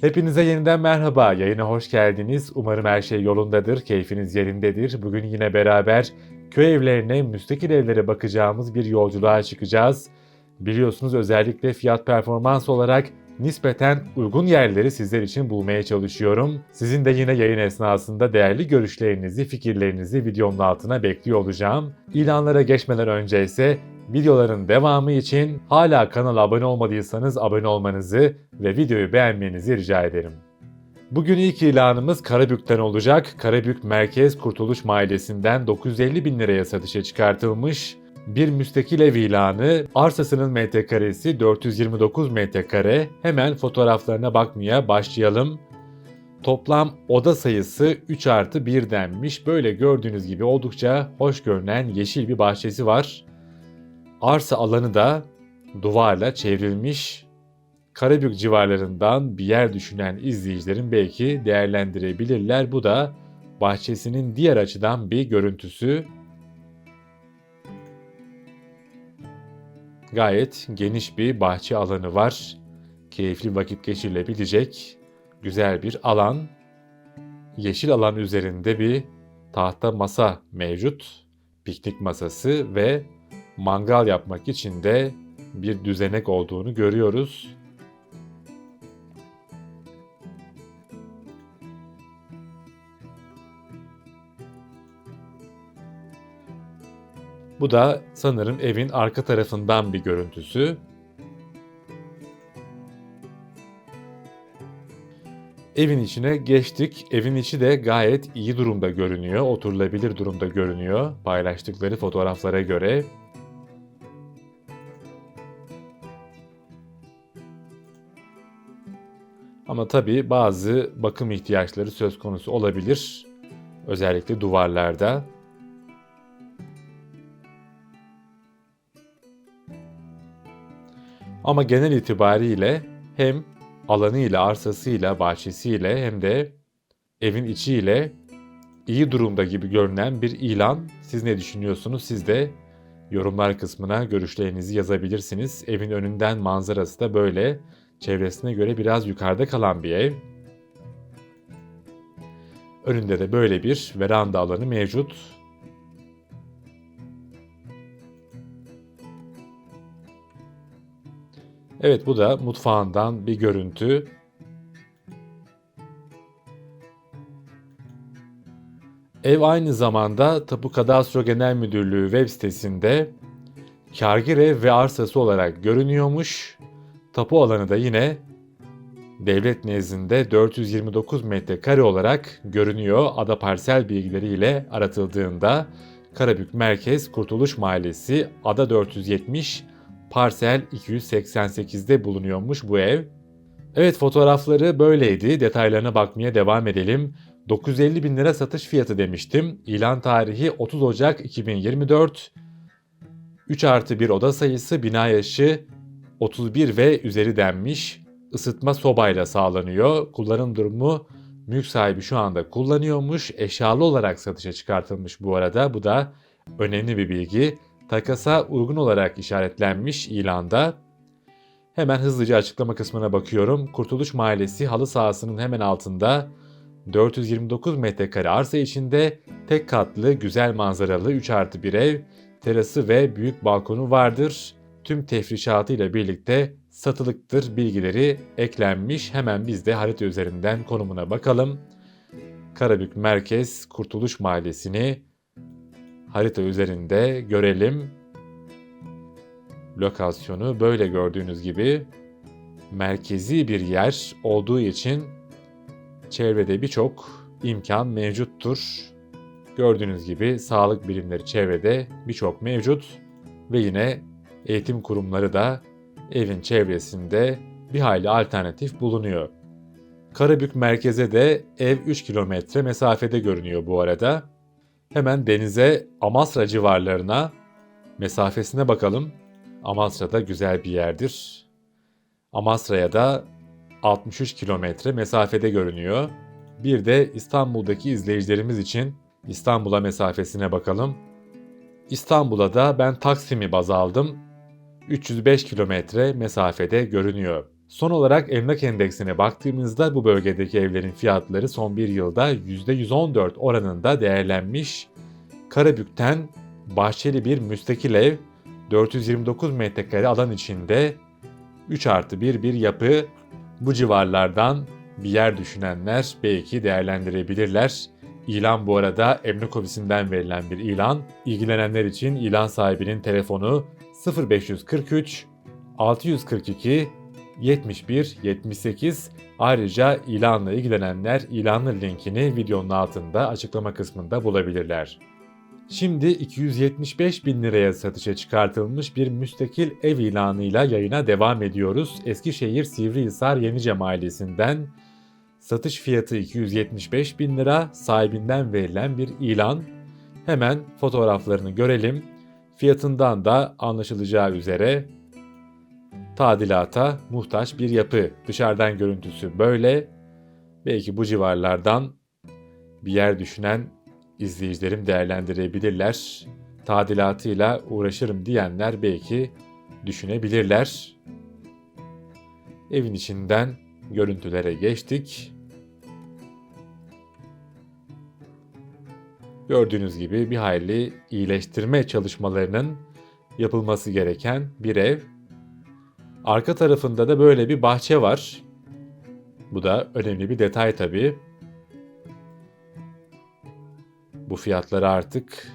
Hepinize yeniden merhaba. Yayına hoş geldiniz. Umarım her şey yolundadır, keyfiniz yerindedir. Bugün yine beraber köy evlerine, müstakil evlere bakacağımız bir yolculuğa çıkacağız. Biliyorsunuz özellikle fiyat performans olarak nispeten uygun yerleri sizler için bulmaya çalışıyorum. Sizin de yine yayın esnasında değerli görüşlerinizi, fikirlerinizi videonun altına bekliyor olacağım. İlanlara geçmeden önce ise videoların devamı için hala kanala abone olmadıysanız abone olmanızı ve videoyu beğenmenizi rica ederim. Bugün ilk ilanımız Karabük'ten olacak. Karabük Merkez Kurtuluş Mahallesi'nden 950 bin liraya satışa çıkartılmış bir müstakil ev ilanı. Arsasının metrekaresi 429 metrekare. Hemen fotoğraflarına bakmaya başlayalım. Toplam oda sayısı 3 artı 1 denmiş. Böyle gördüğünüz gibi oldukça hoş görünen yeşil bir bahçesi var. Arsa alanı da duvarla çevrilmiş. Karabük civarlarından bir yer düşünen izleyicilerin belki değerlendirebilirler. Bu da bahçesinin diğer açıdan bir görüntüsü. Gayet geniş bir bahçe alanı var. Keyifli vakit geçirilebilecek güzel bir alan. Yeşil alan üzerinde bir tahta masa mevcut. Piknik masası ve mangal yapmak için de bir düzenek olduğunu görüyoruz. Bu da sanırım evin arka tarafından bir görüntüsü. Evin içine geçtik. Evin içi de gayet iyi durumda görünüyor. Oturulabilir durumda görünüyor paylaştıkları fotoğraflara göre. Ama tabii bazı bakım ihtiyaçları söz konusu olabilir. Özellikle duvarlarda. Ama genel itibariyle hem alanıyla, arsasıyla, bahçesiyle hem de evin içiyle iyi durumda gibi görünen bir ilan. Siz ne düşünüyorsunuz? Siz de yorumlar kısmına görüşlerinizi yazabilirsiniz. Evin önünden manzarası da böyle. Çevresine göre biraz yukarıda kalan bir ev. Önünde de böyle bir veranda alanı mevcut. Evet bu da mutfağından bir görüntü. Ev aynı zamanda Tapu Kadastro Genel Müdürlüğü web sitesinde kargir ev ve arsası olarak görünüyormuş. Tapu alanı da yine devlet nezdinde 429 metrekare olarak görünüyor. Ada parsel bilgileriyle aratıldığında Karabük Merkez Kurtuluş Mahallesi Ada 470 parsel 288'de bulunuyormuş bu ev. Evet fotoğrafları böyleydi. Detaylarına bakmaya devam edelim. 950 bin lira satış fiyatı demiştim. İlan tarihi 30 Ocak 2024. 3 artı 1 oda sayısı bina yaşı 31 ve üzeri denmiş. Isıtma sobayla sağlanıyor. Kullanım durumu mülk sahibi şu anda kullanıyormuş. Eşyalı olarak satışa çıkartılmış bu arada. Bu da önemli bir bilgi takasa uygun olarak işaretlenmiş ilanda. Hemen hızlıca açıklama kısmına bakıyorum. Kurtuluş Mahallesi halı sahasının hemen altında 429 metrekare arsa içinde tek katlı güzel manzaralı 3 artı 1 ev, terası ve büyük balkonu vardır. Tüm tefrişatıyla birlikte satılıktır bilgileri eklenmiş. Hemen biz de harita üzerinden konumuna bakalım. Karabük Merkez Kurtuluş Mahallesi'ni harita üzerinde görelim. Lokasyonu böyle gördüğünüz gibi merkezi bir yer olduğu için çevrede birçok imkan mevcuttur. Gördüğünüz gibi sağlık birimleri çevrede birçok mevcut ve yine eğitim kurumları da evin çevresinde bir hayli alternatif bulunuyor. Karabük merkeze de ev 3 kilometre mesafede görünüyor bu arada. Hemen denize Amasra civarlarına mesafesine bakalım. Amasra da güzel bir yerdir. Amasra'ya da 63 kilometre mesafede görünüyor. Bir de İstanbul'daki izleyicilerimiz için İstanbul'a mesafesine bakalım. İstanbul'a da ben Taksim'i baz aldım. 305 kilometre mesafede görünüyor. Son olarak emlak endeksine baktığımızda bu bölgedeki evlerin fiyatları son bir yılda %114 oranında değerlenmiş. Karabük'ten bahçeli bir müstakil ev 429 metrekare alan içinde 3 artı 1 bir yapı bu civarlardan bir yer düşünenler belki değerlendirebilirler. İlan bu arada emlak ofisinden verilen bir ilan. İlgilenenler için ilan sahibinin telefonu 0543 642 71 78 ayrıca ilanla ilgilenenler ilanın linkini videonun altında açıklama kısmında bulabilirler. Şimdi 275 bin liraya satışa çıkartılmış bir müstakil ev ilanıyla yayına devam ediyoruz. Eskişehir Sivrihisar Yenice Mahallesi'nden satış fiyatı 275 bin lira sahibinden verilen bir ilan. Hemen fotoğraflarını görelim. Fiyatından da anlaşılacağı üzere tadilata muhtaç bir yapı. Dışarıdan görüntüsü böyle. Belki bu civarlardan bir yer düşünen izleyicilerim değerlendirebilirler. Tadilatıyla uğraşırım diyenler belki düşünebilirler. Evin içinden görüntülere geçtik. Gördüğünüz gibi bir hayli iyileştirme çalışmalarının yapılması gereken bir ev. Arka tarafında da böyle bir bahçe var. Bu da önemli bir detay tabii. Bu fiyatları artık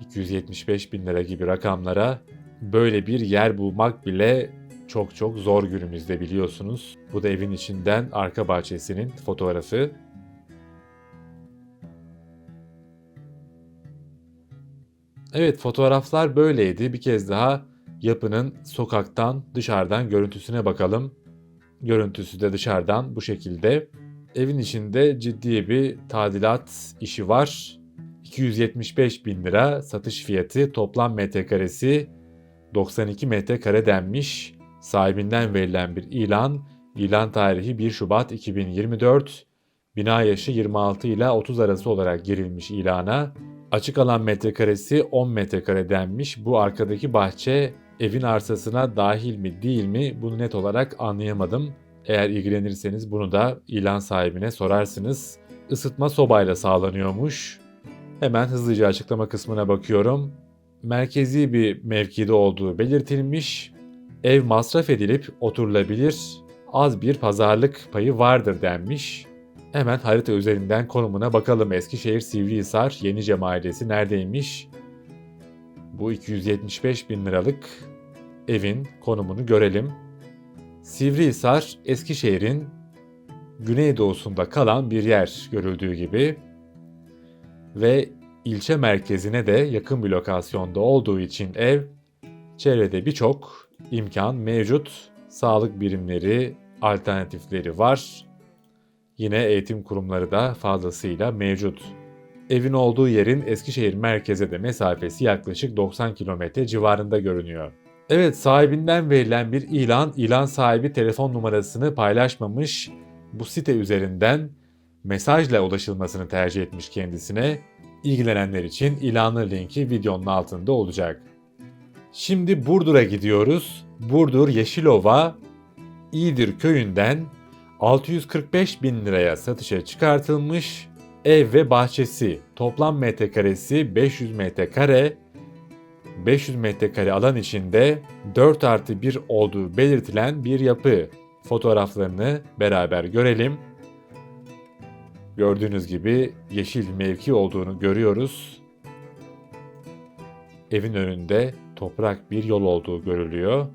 275 bin lira gibi rakamlara böyle bir yer bulmak bile çok çok zor günümüzde biliyorsunuz. Bu da evin içinden arka bahçesinin fotoğrafı. Evet fotoğraflar böyleydi. Bir kez daha yapının sokaktan dışarıdan görüntüsüne bakalım. Görüntüsü de dışarıdan bu şekilde. Evin içinde ciddi bir tadilat işi var. 275 bin lira satış fiyatı toplam metrekaresi 92 metrekare denmiş. Sahibinden verilen bir ilan. İlan tarihi 1 Şubat 2024. Bina yaşı 26 ile 30 arası olarak girilmiş ilana. Açık alan metrekaresi 10 metrekare denmiş. Bu arkadaki bahçe evin arsasına dahil mi değil mi bunu net olarak anlayamadım. Eğer ilgilenirseniz bunu da ilan sahibine sorarsınız. Isıtma sobayla sağlanıyormuş. Hemen hızlıca açıklama kısmına bakıyorum. Merkezi bir mevkide olduğu belirtilmiş. Ev masraf edilip oturulabilir. Az bir pazarlık payı vardır denmiş. Hemen harita üzerinden konumuna bakalım. Eskişehir Sivrihisar Yenice Mahallesi neredeymiş? Bu 275 bin liralık evin konumunu görelim. Sivrihisar, Eskişehir'in güneydoğusunda kalan bir yer görüldüğü gibi ve ilçe merkezine de yakın bir lokasyonda olduğu için ev, çevrede birçok imkan mevcut, sağlık birimleri, alternatifleri var. Yine eğitim kurumları da fazlasıyla mevcut. Evin olduğu yerin Eskişehir merkeze de mesafesi yaklaşık 90 kilometre civarında görünüyor. Evet sahibinden verilen bir ilan, ilan sahibi telefon numarasını paylaşmamış. Bu site üzerinden mesajla ulaşılmasını tercih etmiş kendisine. İlgilenenler için ilanın linki videonun altında olacak. Şimdi Burdur'a gidiyoruz. Burdur Yeşilova İğdir köyünden 645 bin liraya satışa çıkartılmış ev ve bahçesi toplam metrekaresi 500 metrekare 500 metrekare alan içinde 4 artı 1 olduğu belirtilen bir yapı. Fotoğraflarını beraber görelim. Gördüğünüz gibi yeşil mevki olduğunu görüyoruz. Evin önünde toprak bir yol olduğu görülüyor.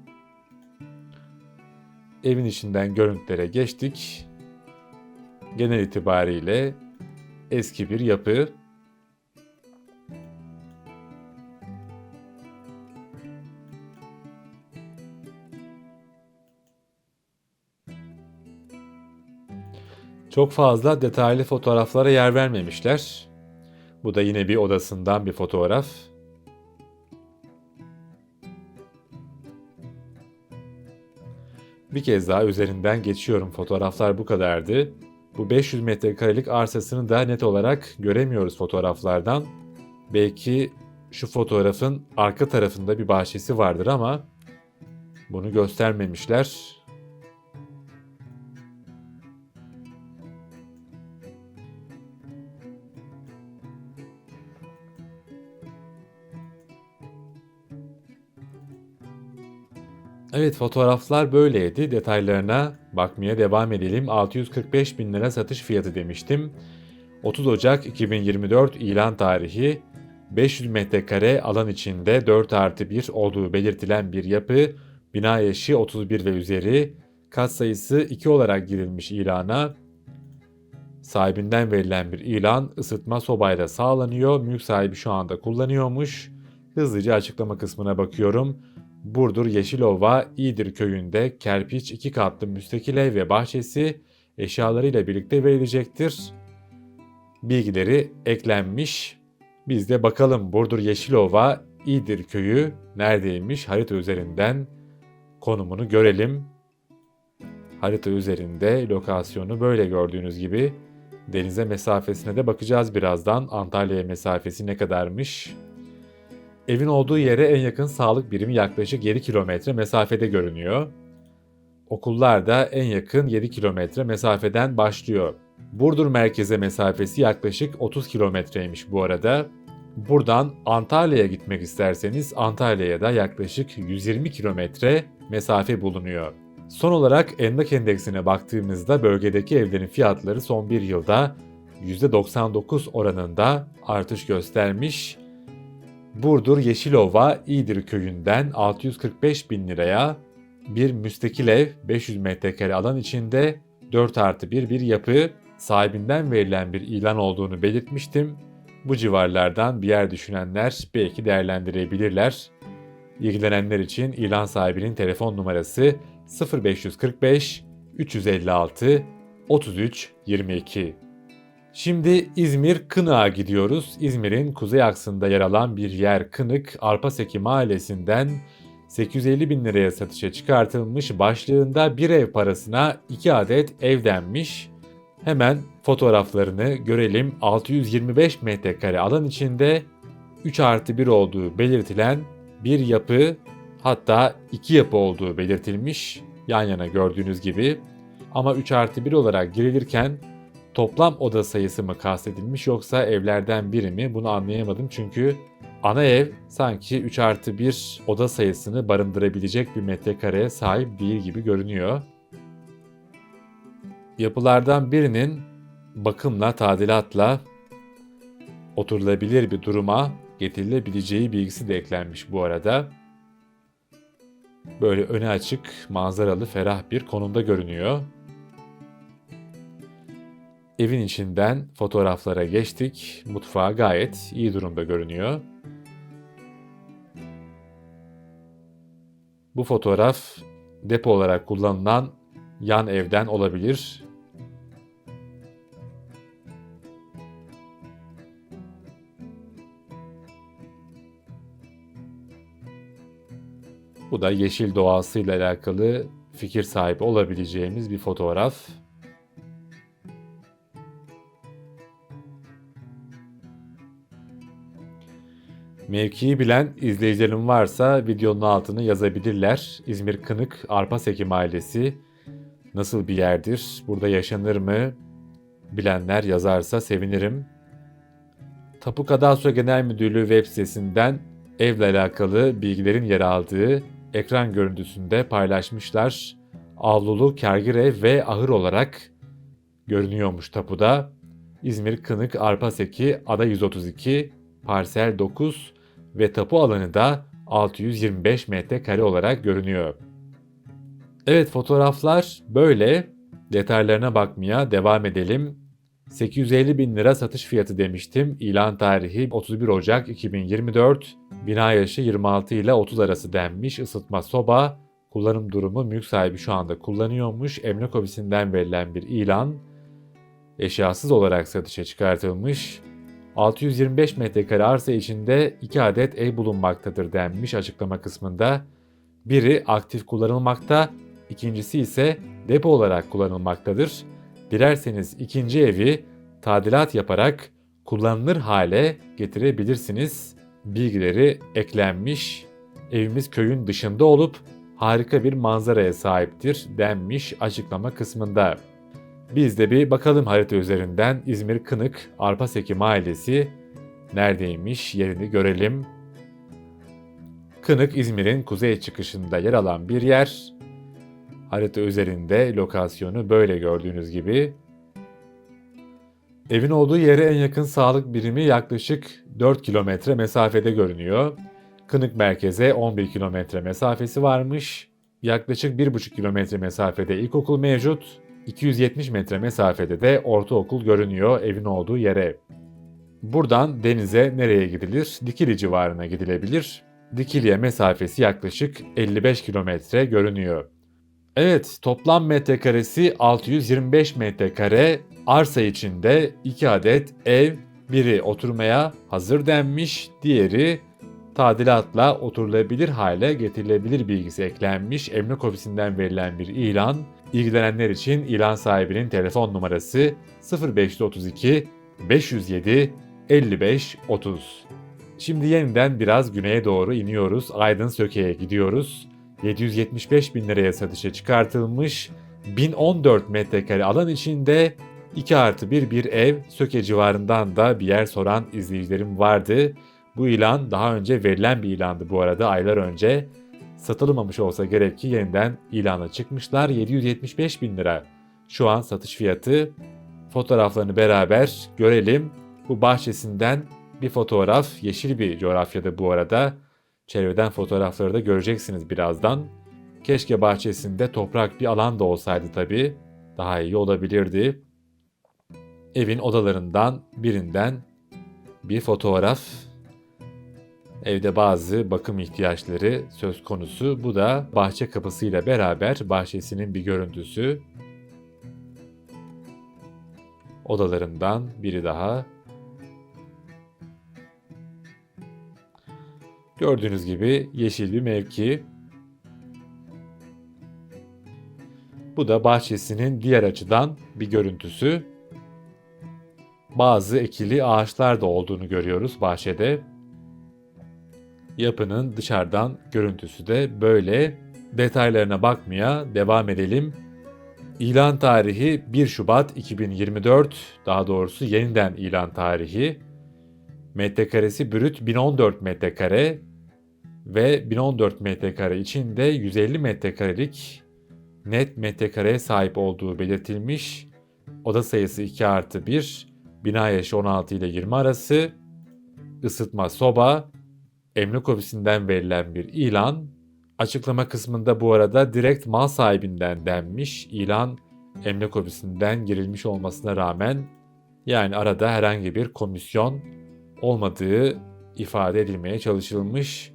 Evin içinden görüntülere geçtik. Genel itibariyle eski bir yapı. Çok fazla detaylı fotoğraflara yer vermemişler. Bu da yine bir odasından bir fotoğraf. Bir kez daha üzerinden geçiyorum. Fotoğraflar bu kadardı. Bu 500 metrekarelik arsasını da net olarak göremiyoruz fotoğraflardan. Belki şu fotoğrafın arka tarafında bir bahçesi vardır ama bunu göstermemişler. Evet fotoğraflar böyleydi. Detaylarına bakmaya devam edelim. 645 bin lira satış fiyatı demiştim. 30 Ocak 2024 ilan tarihi 500 metrekare alan içinde 4 artı 1 olduğu belirtilen bir yapı, bina yaşı 31 ve üzeri, kat sayısı 2 olarak girilmiş ilana, sahibinden verilen bir ilan ısıtma sobayla sağlanıyor, mülk sahibi şu anda kullanıyormuş. Hızlıca açıklama kısmına bakıyorum. Burdur Yeşilova İdir köyünde kerpiç iki katlı müstakil ev ve bahçesi eşyalarıyla birlikte verilecektir. Bilgileri eklenmiş. Biz de bakalım Burdur Yeşilova İdir köyü neredeymiş harita üzerinden konumunu görelim. Harita üzerinde lokasyonu böyle gördüğünüz gibi denize mesafesine de bakacağız birazdan. Antalya'ya mesafesi ne kadarmış? Evin olduğu yere en yakın sağlık birimi yaklaşık 7 kilometre mesafede görünüyor. Okullar da en yakın 7 kilometre mesafeden başlıyor. Burdur merkeze mesafesi yaklaşık 30 kilometreymiş bu arada. Buradan Antalya'ya gitmek isterseniz Antalya'ya da yaklaşık 120 kilometre mesafe bulunuyor. Son olarak Endak Endeksine baktığımızda bölgedeki evlerin fiyatları son bir yılda %99 oranında artış göstermiş. Burdur Yeşilova İdir köyünden 645 bin liraya bir müstakil ev 500 metrekare alan içinde 4 artı 1 bir yapı sahibinden verilen bir ilan olduğunu belirtmiştim. Bu civarlardan bir yer düşünenler belki değerlendirebilirler. İlgilenenler için ilan sahibinin telefon numarası 0545 356 33 22. Şimdi İzmir Kınık'a gidiyoruz. İzmir'in kuzey aksında yer alan bir yer Kınık, Arpaseki mahallesinden 850 bin liraya satışa çıkartılmış başlığında bir ev parasına 2 adet ev denmiş. Hemen fotoğraflarını görelim. 625 metrekare alan içinde 3 artı 1 olduğu belirtilen bir yapı hatta iki yapı olduğu belirtilmiş yan yana gördüğünüz gibi. Ama 3 artı 1 olarak girilirken toplam oda sayısı mı kastedilmiş yoksa evlerden biri mi bunu anlayamadım çünkü ana ev sanki 3 artı 1 oda sayısını barındırabilecek bir metrekareye sahip değil gibi görünüyor. Yapılardan birinin bakımla, tadilatla oturulabilir bir duruma getirilebileceği bilgisi de eklenmiş bu arada. Böyle öne açık, manzaralı, ferah bir konumda görünüyor. Evin içinden fotoğraflara geçtik. Mutfağı gayet iyi durumda görünüyor. Bu fotoğraf depo olarak kullanılan yan evden olabilir. Bu da yeşil doğasıyla alakalı fikir sahibi olabileceğimiz bir fotoğraf. Mevkiyi bilen izleyicilerim varsa videonun altını yazabilirler. İzmir Kınık Arpaseki Mahallesi nasıl bir yerdir? Burada yaşanır mı? Bilenler yazarsa sevinirim. Tapu Kadastro Genel Müdürlüğü web sitesinden evle alakalı bilgilerin yer aldığı ekran görüntüsünde paylaşmışlar. Avlulu kergir ev ve ahır olarak görünüyormuş tapuda. İzmir Kınık Arpaseki Ada 132 parsel 9 ve tapu alanı da 625 metrekare olarak görünüyor. Evet fotoğraflar böyle. Detaylarına bakmaya devam edelim. 850 bin lira satış fiyatı demiştim. İlan tarihi 31 Ocak 2024. Bina yaşı 26 ile 30 arası denmiş. Isıtma soba. Kullanım durumu mülk sahibi şu anda kullanıyormuş. Emlak ofisinden verilen bir ilan. Eşyasız olarak satışa çıkartılmış. 625 metrekare arsa içinde 2 adet ev bulunmaktadır denmiş açıklama kısmında. Biri aktif kullanılmakta, ikincisi ise depo olarak kullanılmaktadır. Dilerseniz ikinci evi tadilat yaparak kullanılır hale getirebilirsiniz. Bilgileri eklenmiş. Evimiz köyün dışında olup harika bir manzaraya sahiptir denmiş açıklama kısmında. Biz de bir bakalım harita üzerinden İzmir Kınık Arpaseki Mahallesi neredeymiş yerini görelim. Kınık İzmir'in kuzey çıkışında yer alan bir yer. Harita üzerinde lokasyonu böyle gördüğünüz gibi. Evin olduğu yere en yakın sağlık birimi yaklaşık 4 kilometre mesafede görünüyor. Kınık merkeze 11 kilometre mesafesi varmış. Yaklaşık 1,5 kilometre mesafede ilkokul mevcut. 270 metre mesafede de ortaokul görünüyor evin olduğu yere. Buradan denize nereye gidilir? Dikili civarına gidilebilir. Dikili'ye mesafesi yaklaşık 55 kilometre görünüyor. Evet, toplam metrekaresi 625 metrekare. Arsa içinde 2 adet ev, biri oturmaya hazır denmiş, diğeri tadilatla oturulabilir hale getirilebilir bilgisi eklenmiş. Emlak ofisinden verilen bir ilan. İlgilenenler için ilan sahibinin telefon numarası 0532 507 55 30. Şimdi yeniden biraz güneye doğru iniyoruz. Aydın Söke'ye gidiyoruz. 775 bin liraya satışa çıkartılmış 1014 metrekare alan içinde 2 artı 1 bir ev Söke civarından da bir yer soran izleyicilerim vardı. Bu ilan daha önce verilen bir ilandı bu arada aylar önce. Satılmamış olsa gerek ki yeniden ilana çıkmışlar 775 bin lira. Şu an satış fiyatı fotoğraflarını beraber görelim. Bu bahçesinden bir fotoğraf yeşil bir coğrafyada bu arada. Çevreden fotoğrafları da göreceksiniz birazdan. Keşke bahçesinde toprak bir alan da olsaydı tabii. Daha iyi olabilirdi. Evin odalarından birinden bir fotoğraf. Evde bazı bakım ihtiyaçları söz konusu. Bu da bahçe kapısıyla beraber bahçesinin bir görüntüsü. Odalarından biri daha. Gördüğünüz gibi yeşil bir mevki. Bu da bahçesinin diğer açıdan bir görüntüsü. Bazı ekili ağaçlar da olduğunu görüyoruz bahçede. Yapının dışarıdan görüntüsü de böyle. Detaylarına bakmaya devam edelim. İlan tarihi 1 Şubat 2024, daha doğrusu yeniden ilan tarihi. Metrekaresi brüt 1014 metrekare ve 1014 metrekare içinde 150 metrekarelik net metrekareye sahip olduğu belirtilmiş. Oda sayısı 2 artı 1, bina yaşı 16 ile 20 arası, ısıtma soba, emlak ofisinden verilen bir ilan. Açıklama kısmında bu arada direkt mal sahibinden denmiş. İlan emlak ofisinden girilmiş olmasına rağmen yani arada herhangi bir komisyon olmadığı ifade edilmeye çalışılmış.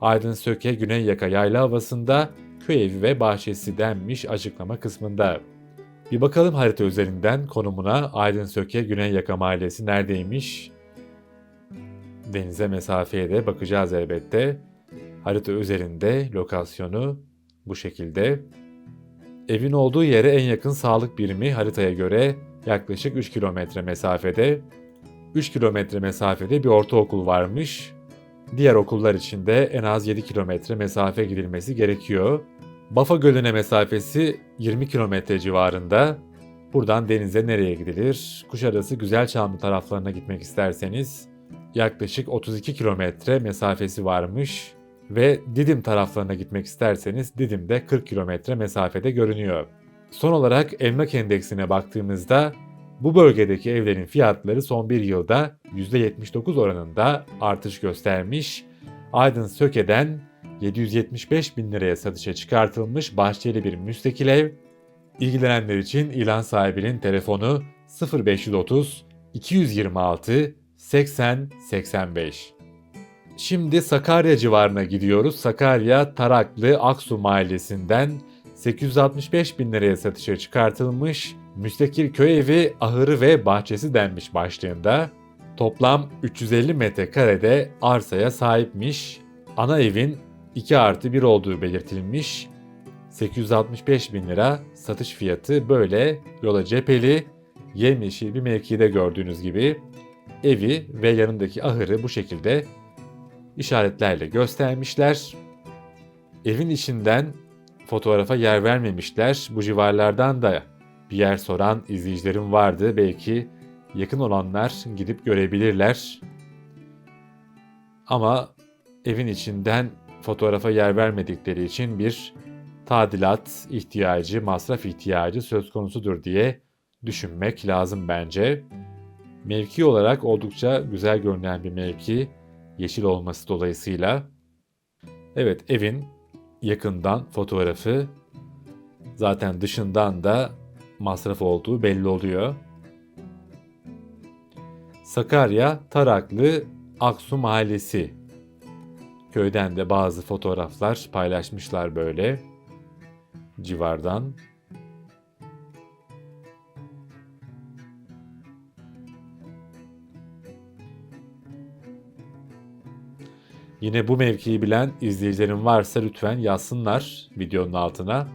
Aydın Söke Güney Yaka Yayla Havası'nda köy evi ve bahçesi denmiş açıklama kısmında. Bir bakalım harita üzerinden konumuna Aydın Söke Güney Yaka Mahallesi neredeymiş? Denize mesafeye de bakacağız elbette. Harita üzerinde lokasyonu bu şekilde. Evin olduğu yere en yakın sağlık birimi haritaya göre yaklaşık 3 kilometre mesafede. 3 kilometre mesafede bir ortaokul varmış. Diğer okullar için de en az 7 kilometre mesafe gidilmesi gerekiyor. Bafa Gölü'ne mesafesi 20 kilometre civarında. Buradan denize nereye gidilir? Kuşadası Güzelçamlı taraflarına gitmek isterseniz yaklaşık 32 kilometre mesafesi varmış ve Didim taraflarına gitmek isterseniz Didim'de 40 kilometre mesafede görünüyor. Son olarak emlak endeksine baktığımızda bu bölgedeki evlerin fiyatları son bir yılda %79 oranında artış göstermiş. Aydın Söke'den 775 bin liraya satışa çıkartılmış bahçeli bir müstakil ev. İlgilenenler için ilan sahibinin telefonu 0530 226 80 85. Şimdi Sakarya civarına gidiyoruz. Sakarya Taraklı Aksu mahallesinden 865 bin liraya satışa çıkartılmış müstakil köy evi, ahırı ve bahçesi denmiş başlığında. Toplam 350 metrekarede arsaya sahipmiş. Ana evin 2 artı 1 olduğu belirtilmiş. 865 bin lira satış fiyatı böyle yola cepheli, yemyeşil bir mevkide gördüğünüz gibi evi ve yanındaki ahırı bu şekilde işaretlerle göstermişler. Evin içinden fotoğrafa yer vermemişler. Bu civarlardan da bir yer soran izleyicilerim vardı. Belki yakın olanlar gidip görebilirler. Ama evin içinden fotoğrafa yer vermedikleri için bir tadilat ihtiyacı, masraf ihtiyacı söz konusudur diye düşünmek lazım bence. Mevki olarak oldukça güzel görünen bir mevki, yeşil olması dolayısıyla. Evet, evin yakından fotoğrafı zaten dışından da masraf olduğu belli oluyor. Sakarya Taraklı Aksu Mahallesi. Köyden de bazı fotoğraflar paylaşmışlar böyle civardan. Yine bu mevkiyi bilen izleyicilerim varsa lütfen yazsınlar videonun altına.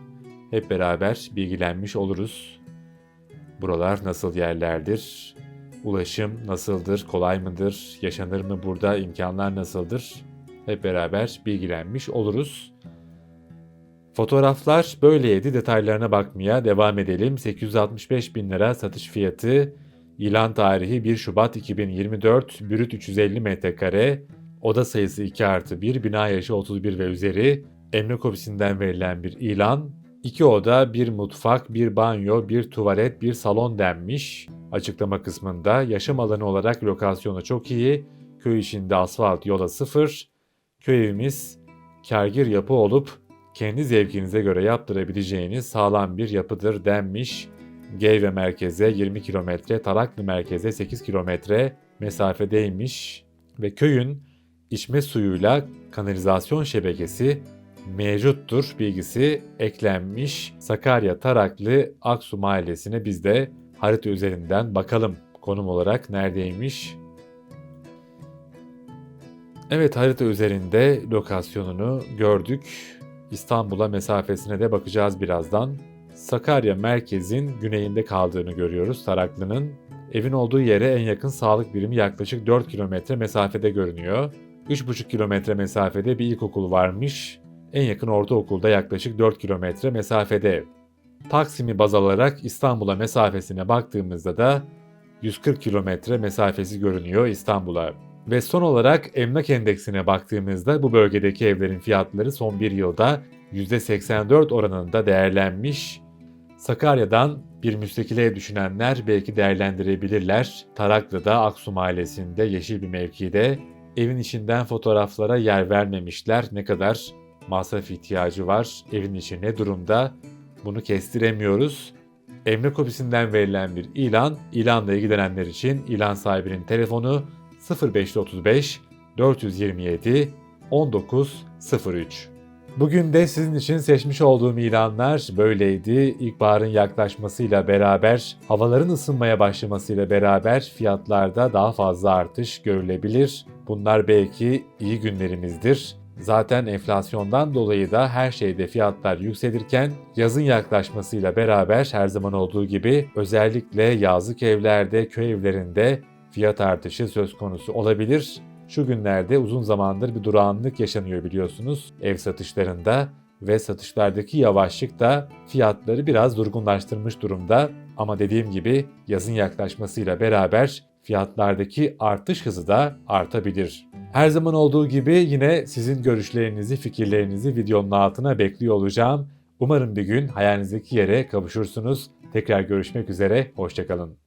Hep beraber bilgilenmiş oluruz. Buralar nasıl yerlerdir? Ulaşım nasıldır? Kolay mıdır? Yaşanır mı burada? İmkanlar nasıldır? Hep beraber bilgilenmiş oluruz. Fotoğraflar böyleydi. Detaylarına bakmaya devam edelim. 865 bin lira satış fiyatı. İlan tarihi 1 Şubat 2024. Bürüt 350 metrekare. Oda sayısı 2 artı 1. Bina yaşı 31 ve üzeri. Emlak ofisinden verilen bir ilan. 2 oda, bir mutfak, bir banyo, bir tuvalet, bir salon denmiş. Açıklama kısmında yaşam alanı olarak lokasyonu çok iyi. Köy içinde asfalt yola sıfır. Köy evimiz kargir yapı olup kendi zevkinize göre yaptırabileceğiniz sağlam bir yapıdır denmiş. Geyve merkeze 20 kilometre, Taraklı merkeze 8 kilometre mesafedeymiş ve köyün içme suyuyla kanalizasyon şebekesi mevcuttur bilgisi eklenmiş. Sakarya Taraklı Aksu mahallesine biz de harita üzerinden bakalım konum olarak neredeymiş. Evet harita üzerinde lokasyonunu gördük. İstanbul'a mesafesine de bakacağız birazdan. Sakarya merkezin güneyinde kaldığını görüyoruz Taraklı'nın. Evin olduğu yere en yakın sağlık birimi yaklaşık 4 kilometre mesafede görünüyor. 3,5 kilometre mesafede bir ilkokul varmış. En yakın ortaokulda yaklaşık 4 kilometre mesafede. Taksim'i baz alarak İstanbul'a mesafesine baktığımızda da 140 kilometre mesafesi görünüyor İstanbul'a. Ve son olarak emlak endeksine baktığımızda bu bölgedeki evlerin fiyatları son bir yılda %84 oranında değerlenmiş. Sakarya'dan bir müstakil ev düşünenler belki değerlendirebilirler. Taraklı'da Aksu Mahallesi'nde yeşil bir mevkide evin içinden fotoğraflara yer vermemişler. Ne kadar masraf ihtiyacı var, evin içi ne durumda bunu kestiremiyoruz. Emlak ofisinden verilen bir ilan, ilanla ilgilenenler için ilan sahibinin telefonu 0535 427 1903. Bugün de sizin için seçmiş olduğum ilanlar böyleydi. İlkbaharın yaklaşmasıyla beraber, havaların ısınmaya başlamasıyla beraber fiyatlarda daha fazla artış görülebilir. Bunlar belki iyi günlerimizdir. Zaten enflasyondan dolayı da her şeyde fiyatlar yükselirken yazın yaklaşmasıyla beraber her zaman olduğu gibi özellikle yazlık evlerde, köy evlerinde fiyat artışı söz konusu olabilir. Şu günlerde uzun zamandır bir durağanlık yaşanıyor biliyorsunuz ev satışlarında ve satışlardaki yavaşlık da fiyatları biraz durgunlaştırmış durumda. Ama dediğim gibi yazın yaklaşmasıyla beraber fiyatlardaki artış hızı da artabilir. Her zaman olduğu gibi yine sizin görüşlerinizi, fikirlerinizi videonun altına bekliyor olacağım. Umarım bir gün hayalinizdeki yere kavuşursunuz. Tekrar görüşmek üzere, hoşçakalın.